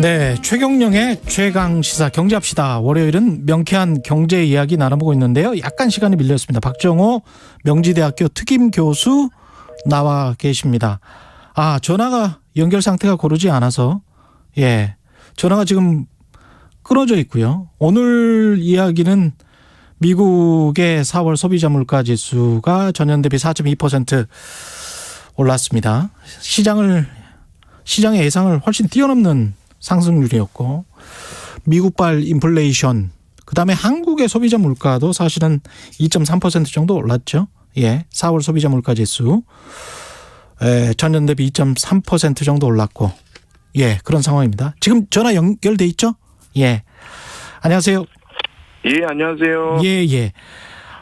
네, 최경령의 최강 시사 경제합시다. 월요일은 명쾌한 경제 이야기 나눠보고 있는데요. 약간 시간이 밀렸습니다. 박정호 명지대학교 특임 교수 나와 계십니다. 아, 전화가 연결 상태가 고르지 않아서 예, 전화가 지금 끊어져 있고요. 오늘 이야기는 미국의 4월 소비자 물가 지수가 전년 대비 4.2% 올랐습니다. 시장을 시장의 예상을 훨씬 뛰어넘는 상승률이었고 미국발 인플레이션 그다음에 한국의 소비자 물가도 사실은 2.3% 정도 올랐죠. 예. 4월 소비자 물가 지수 에, 전년 대비 2.3% 정도 올랐고 예, 그런 상황입니다. 지금 전화 연결돼 있죠? 예. 안녕하세요. 예, 안녕하세요. 예, 예.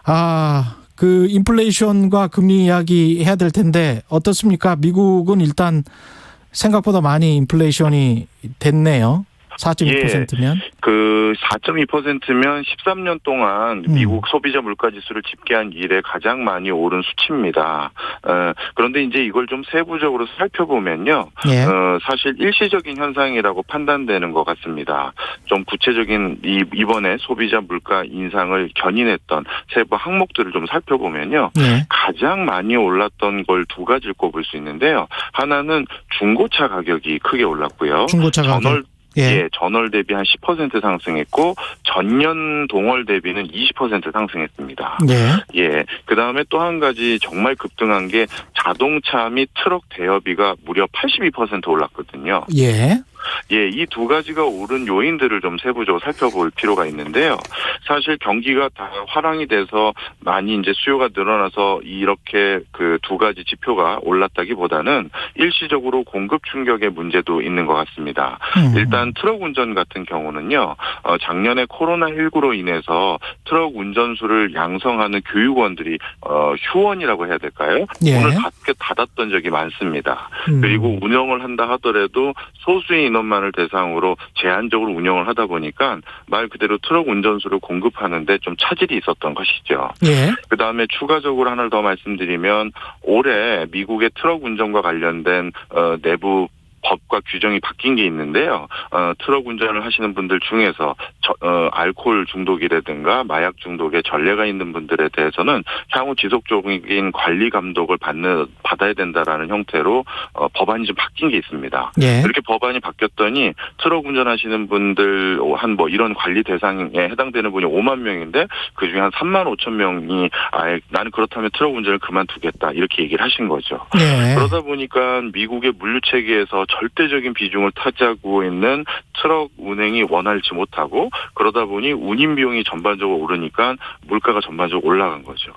아, 그 인플레이션과 금리 이야기 해야 될 텐데 어떻습니까? 미국은 일단 생각보다 많이 인플레이션이 됐네요. 4.2%면. 그 4.2%면 13년 동안 음. 미국 소비자 물가 지수를 집계한 이래 가장 많이 오른 수치입니다. 어, 그런데 이제 이걸 좀 세부적으로 살펴보면요. 예. 어, 사실 일시적인 현상이라고 판단되는 것 같습니다. 좀 구체적인 이, 이번에 소비자 물가 인상을 견인했던 세부 항목들을 좀 살펴보면요. 예. 가장 많이 올랐던 걸 두 가지를 꼽을 수 있는데요. 하나는 중고차 가격이 크게 올랐고요. 중고차 가격. 전월 예. 예, 전월 대비 한 10% 상승했고 전년 동월 대비는 20% 상승했습니다. 예. 예. 그다음에 또 한 가지 정말 급등한 게 자동차 및 트럭 대여비가 무려 82% 올랐거든요. 예. 예, 이 두 가지가 오른 요인들을 좀 세부적으로 살펴볼 필요가 있는데요. 사실 경기가 다 화랑이 돼서 많이 이제 수요가 늘어나서 이렇게 그 두 가지 지표가 올랐다기보다는 일시적으로 공급 충격의 문제도 있는 것 같습니다. 음. 일단 트럭 운전 같은 경우는요, 어, 작년에 코로나19로 인해서 트럭 운전수를 양성하는 교육원들이, 어, 휴원이라고 해야 될까요? 예. 문을 닫게 닫았던 적이 많습니다. 음. 그리고 운영을 한다 하더라도 소수의 인원만 을 대상으로 제한적으로 운영을 하다 보니까 말 그대로 트럭 운전수를 공급하는데 좀 차질이 있었던 것이죠. 예. 그 다음에 추가적으로 하나를 더 말씀드리면 올해 미국의 트럭 운전과 관련된 어, 내부 법과 규정이 바뀐 게 있는데요. 어, 트럭 운전을 하시는 분들 중에서 저, 어, 알코올 중독이라든가 마약 중독의 전례가 있는 분들에 대해서는 향후 지속적인 관리 감독을 받는 받아야 된다라는 형태로 어, 법안이 좀 바뀐 게 있습니다. 예. 이렇게 법안이 바뀌었더니 트럭 운전하시는 분들 한 뭐 이런 관리 대상에 해당되는 분이 5만 명인데 그 중에 한 3만 5천 명이 아예 나는 그렇다면 트럭 운전을 그만두겠다 이렇게 얘기를 하신 거죠. 예. 그러다 보니까 미국의 물류 체계에서 절대적인 비중을 차지하고 있는 트럭 운행이 원활치 못하고 그러다 보니 운임 비용이 전반적으로 오르니까 물가가 전반적으로 올라간 거죠.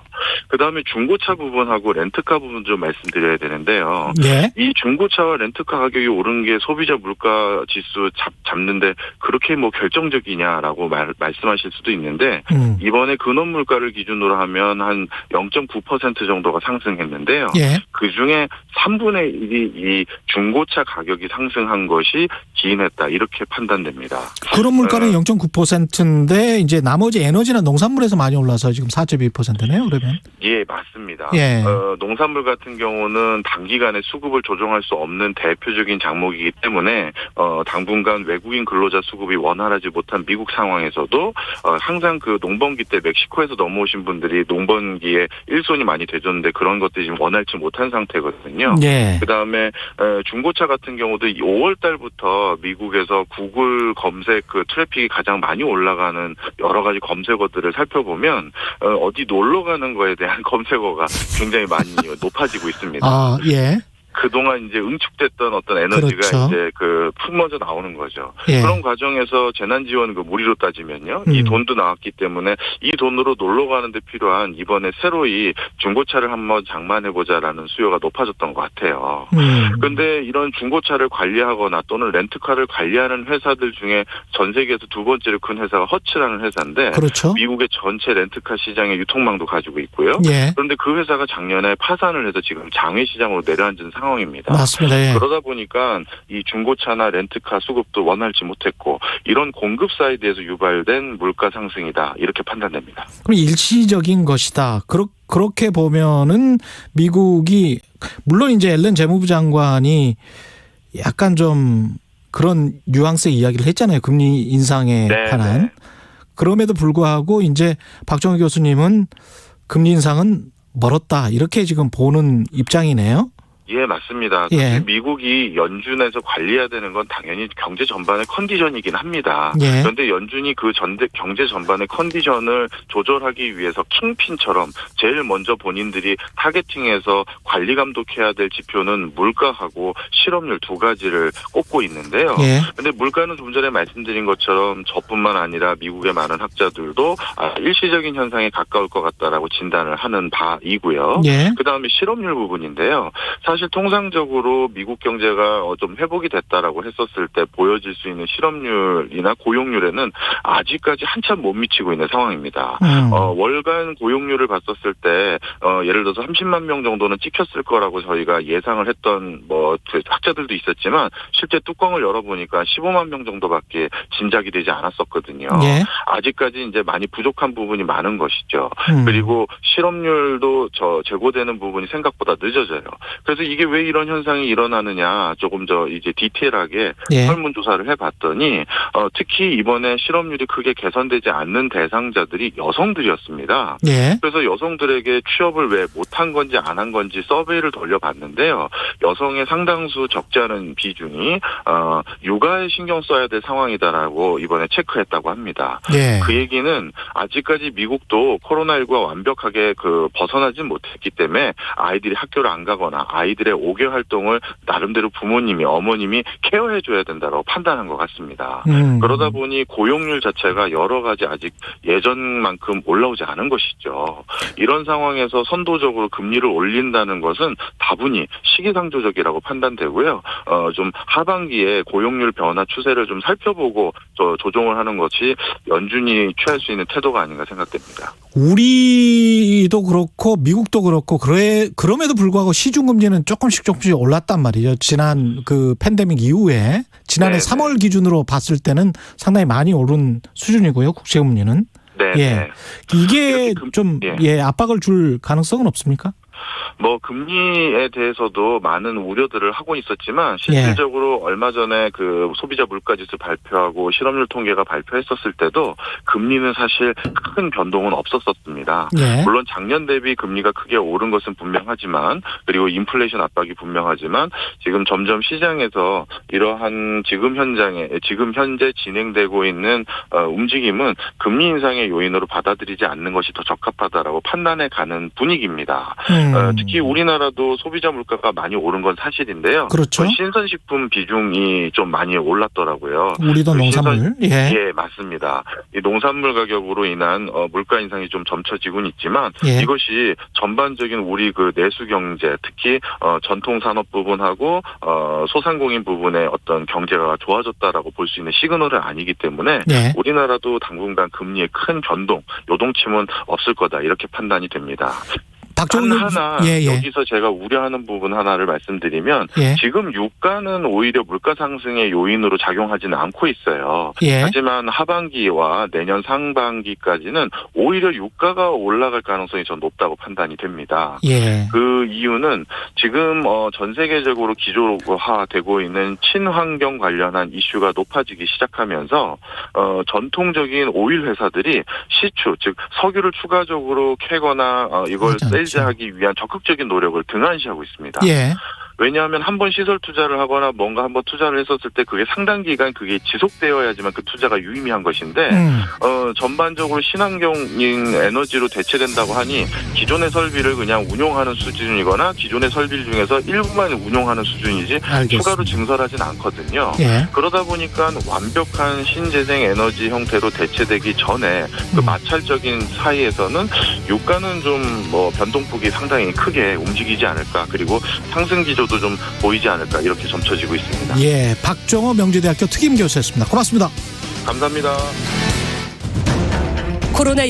그다음에 중고차 부분하고 렌트카 부분 좀 말씀드려야 되는데요. 예. 이 중고차와 렌트카 가격이 오른 게 소비자 물가 지수 잡, 잡는데 그렇게 뭐 결정적이냐라고 말, 말씀하실 수도 있는데 음. 이번에 근원 물가를 기준으로 하면 한 0.9% 정도가 상승했는데요. 예. 그 중에 3분의 1이 이 중고차 가격이 상승한 것이 기인했다 이렇게 판단됩니다. 그런 물가는 어. 0.9%인데 이제 나머지 에너지나 농산물에서 많이 올라서 지금 4.2%네요. 그러면. 예, 맞습니다. 예. 어, 농산물 같은 경우는 단기간에 수급을 조정할 수 없는 대표적인 장목이기 때문에 어, 당분간 외국인 근로자 수급이 원활하지 못한 미국 상황에서도 어, 항상 그 농번기 때 멕시코에서 넘어오신 분들이 농번기에 일손이 많이 되줬는데 그런 것들이 지금 원활치 못한 상태거든요. 예. 그 다음에 중고차 같은 경우도 5월 달부터 미국에서 구글 검색 그 트래픽이 가장 많이 올라가는 여러 가지 검색어들을 살펴보면 어, 어디 놀러 가는 거에 대한 검색어가 굉장히 많이 높아지고 있습니다. 아, 예. 그동안 이제 응축됐던 어떤 에너지가 그렇죠. 이제 그 품어져 나오는 거죠. 예. 그런 과정에서 재난지원 그 무리로 따지면요. 이 음. 돈도 나왔기 때문에 이 돈으로 놀러 가는데 필요한 이번에 새로이 중고차를 한번 장만해보자라는 수요가 높아졌던 것 같아요. 음. 근데 이런 중고차를 관리하거나 또는 렌트카를 관리하는 회사들 중에 전 세계에서 두 번째로 큰 회사가 허츠라는 회사인데 그렇죠. 미국의 전체 렌트카 시장의 유통망도 가지고 있고요. 예. 그런데 그 회사가 작년에 파산을 해서 지금 장외 시장으로 내려앉은 상황 입니다. 맞습니다. 예. 그러다 보니까 이 중고차나 렌트카 수급도 원활치 못했고 이런 공급 사이드에서 유발된 물가 상승이다 이렇게 판단됩니다. 그럼 일시적인 것이다. 그렇, 그렇게 보면은 미국이 물론 이제 앨런 재무부 장관이 약간 좀 그런 뉘앙스의 이야기를 했잖아요. 금리 인상에 네, 관한. 네. 그럼에도 불구하고 이제 박정희 교수님은 금리 인상은 멀었다 이렇게 지금 보는 입장이네요. 예, 맞습니다. 예. 미국이 연준에서 관리해야 되는 건 당연히 경제 전반의 컨디션이긴 합니다. 예. 그런데 연준이 그 전대, 경제 전반의 컨디션을 조절하기 위해서 킹핀처럼 제일 먼저 본인들이 타겟팅해서 관리 감독해야 될 지표는 물가하고 실업률 두 가지를 꼽고 있는데요. 예. 근데 물가는 좀 전에 말씀드린 것처럼 저뿐만 아니라 미국의 많은 학자들도 아, 일시적인 현상에 가까울 것 같다라고 진단을 하는 바이고요. 예. 그 다음에 실업률 부분인데요. 사실 통상적으로 미국 경제가 어, 좀 회복이 됐다라고 했었을 때 보여질 수 있는 실업률이나 고용률에는 아직까지 한참 못 미치고 있는 상황입니다. 음. 어, 월간 고용률을 봤었을 때, 어, 예를 들어서 30만 명 정도는 찍혔을 거라고 저희가 예상을 했던, 뭐, 그 학자들도 있었지만, 실제 뚜껑을 열어보니까 15만 명 정도밖에 짐작이 되지 않았었거든요. 예. 아직까지 이제 많이 부족한 부분이 많은 것이죠. 음. 그리고 실업률도 저 제고되는 부분이 생각보다 늦어져요. 그래서 이게 왜 이런 현상이 일어나느냐 조금 더 이제 디테일하게 예. 설문조사를 해봤더니 어, 특히 이번에 실업률이 크게 개선되지 않는 대상자들이 여성들이었습니다. 예. 그래서 여성들에게 취업을 왜 못한 건지 안 한 건지 서베이를 돌려봤는데요. 여성의 상당수 적지 않은 비중이 어, 육아에 신경 써야 될 상황이다라고 이번에 체크했다고 합니다. 예. 그 얘기는 아직까지 미국도 코로나19가 완벽하게 그 벗어나진 못했기 때문에 아이들이 학교를 안 가거나 아이 들의 5개월 활동을 나름대로 부모님이 어머님이 케어해 줘야 된다고 판단한 것 같습니다. 음. 그러다 보니 고용률 자체가 여러 가지 아직 예전만큼 올라오지 않은 것이죠. 이런 상황에서 선도적으로 금리를 올린다는 것은 다분히 시기상조적이라고 판단되고요. 어, 좀 하반기에 고용률 변화 추세를 좀 살펴보고 저 조정을 하는 것이 연준이 취할 수 있는 태도가 아닌가 생각됩니다. 우리도 그렇고 미국도 그렇고 그래 그럼에도 불구하고 시중 금리는 조금씩 조금씩 올랐단 말이죠. 지난 그 팬데믹 이후에 지난해 네, 3월 기준으로 봤을 때는 상당히 많이 오른 수준이고요. 국제 금리는 네. 예. 네. 이게 금- 좀 예. 예, 압박을 줄 가능성은 없습니까? 뭐 금리에 대해서도 많은 우려들을 하고 있었지만 예. 실질적으로 얼마 전에 그 소비자 물가지수 발표하고 실업률 통계가 발표했었을 때도 금리는 사실 큰 변동은 없었었습니다. 예. 물론 작년 대비 금리가 크게 오른 것은 분명하지만 그리고 인플레이션 압박이 분명하지만 지금 점점 시장에서 이러한 지금 현장에 지금 현재 진행되고 있는 어, 움직임은 금리 인상의 요인으로 받아들이지 않는 것이 더 적합하다라고 판단해 가는 분위기입니다. 음. 어, 특히 우리나라도 소비자 물가가 많이 오른 건 사실인데요. 그렇죠. 어, 신선식품 비중이 좀 많이 올랐더라고요. 우리도 그 농산물. 예. 예, 맞습니다. 이 농산물 가격으로 인한 어, 물가 인상이 좀 점쳐지고는 있지만 예. 이것이 전반적인 우리 그 내수 경제, 특히 어, 전통 산업 부분하고 어, 소상공인 부분의 어떤 경제가 좋아졌다라고 볼 수 있는 시그널은 아니기 때문에 예. 우리나라도 당분간 금리의 큰 변동, 요동침은 없을 거다 이렇게 판단이 됩니다. 단 하나 예, 예. 여기서 제가 우려하는 부분 하나를 말씀드리면 예. 지금 유가는 오히려 물가 상승의 요인으로 작용하지는 않고 있어요. 예. 하지만 하반기와 내년 상반기까지는 오히려 유가가 올라갈 가능성이 전 높다고 판단이 됩니다. 예. 그 이유는 지금 어, 전 세계적으로 기조화되고 있는 친환경 관련한 이슈가 높아지기 시작하면서 어, 전통적인 오일 회사들이 시추 즉 석유를 추가적으로 캐거나 어, 이걸 맞아, 셀즈하기 위한 적극적인 노력을 등한시하고 있습니다. 예. 왜냐하면 한 번 시설 투자를 하거나 뭔가 한 번 투자를 했었을 때 그게 상당 기간 그게 지속되어야지만 그 투자가 유의미한 것인데 음. 어, 전반적으로 친환경인 에너지로 대체된다고 하니 기존의 설비를 그냥 운용하는 수준이거나 기존의 설비 중에서 일부만 운용하는 수준이지 알겠습니다. 추가로 증설하진 않거든요. 예. 그러다 보니까 완벽한 신재생 에너지 형태로 대체되기 전에 그 음. 마찰적인 사이에서는 유가는 좀 뭐 변동폭이 상당히 크게 움직이지 않을까 그리고 상승 기조 도 좀 보이지 않을까 이렇게 점쳐지고 있습니다. 예. 박정호 명지대학교 특임 교수였습니다. 고맙습니다. 감사합니다. 코로나